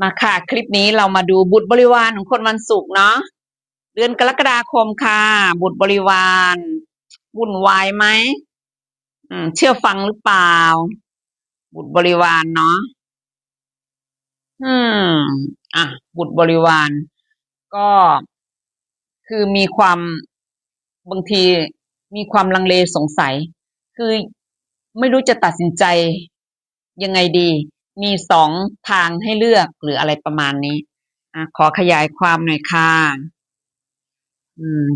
มาค่ะ คลิปนี้เรามาดูบุตรบริวารของคนวันศุกร์เนาะเดือนกรกฎาคมค่ะ บุตรบริวารวุ่นวายไหมเชื่อฟังหรือเปล่า บุตรบริวารเนาะอืม อะ บุตรบริวาร ก็คือมีความบางทีมีความลังเลสงสัย คือไม่รู้จะตัดสินใจยังไงดี มีสองทางให้เลือกหรืออะไรประมาณนี้อขอขยายความหน่อยค่ะ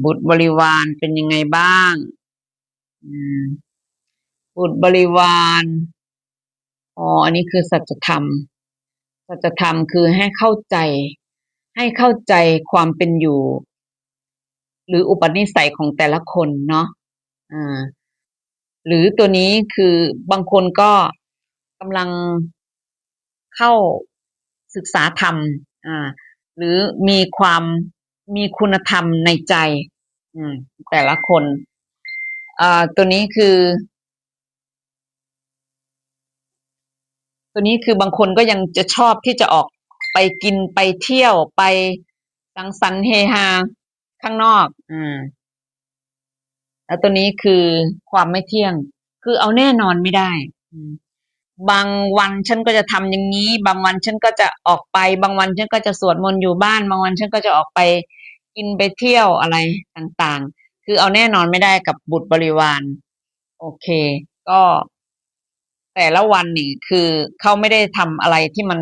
บุตรบริวารเป็นยังไงบ้างบุตรบริวารอ๋ออันนี้คือสัจธรรม สัจธรรมคือให้เข้าใจ ให้เข้าใจความเป็นอยู่ หรืออุปนิสัยของแต่ละคนเนาะอ่าหรือตัวนี้คือบางคนก็กำลัง เข้าศึกษาธรรมอ่าหรือมีความมีคุณธรรมในใจ อืม แต่ละคนอ่าตัวนี้คือ ตัวนี้คือบางคนก็ยังจะชอบที่จะออกไปกินไปเที่ยวไปสังสรรค์เฮฮาข้างนอก อืมแล้วตัวนี้คือความไม่เที่ยง คือเอาแน่นอนไม่ได้ อืม บางวันฉันก็จะทำอย่างนี้ บางวันฉันก็จะออกไป บางวันฉันก็จะสวดมนต์อยู่บ้าน บางวันฉันก็จะออกไปกินไปเที่ยวอะไรต่างๆ คือเอาแน่นอนไม่ได้กับบุตรบริวาร โอเค ก็แต่ละวันนี่คือเขาไม่ได้ทำอะไรที่มัน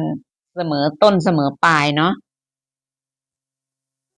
เสมอต้นเสมอปลายเนาะ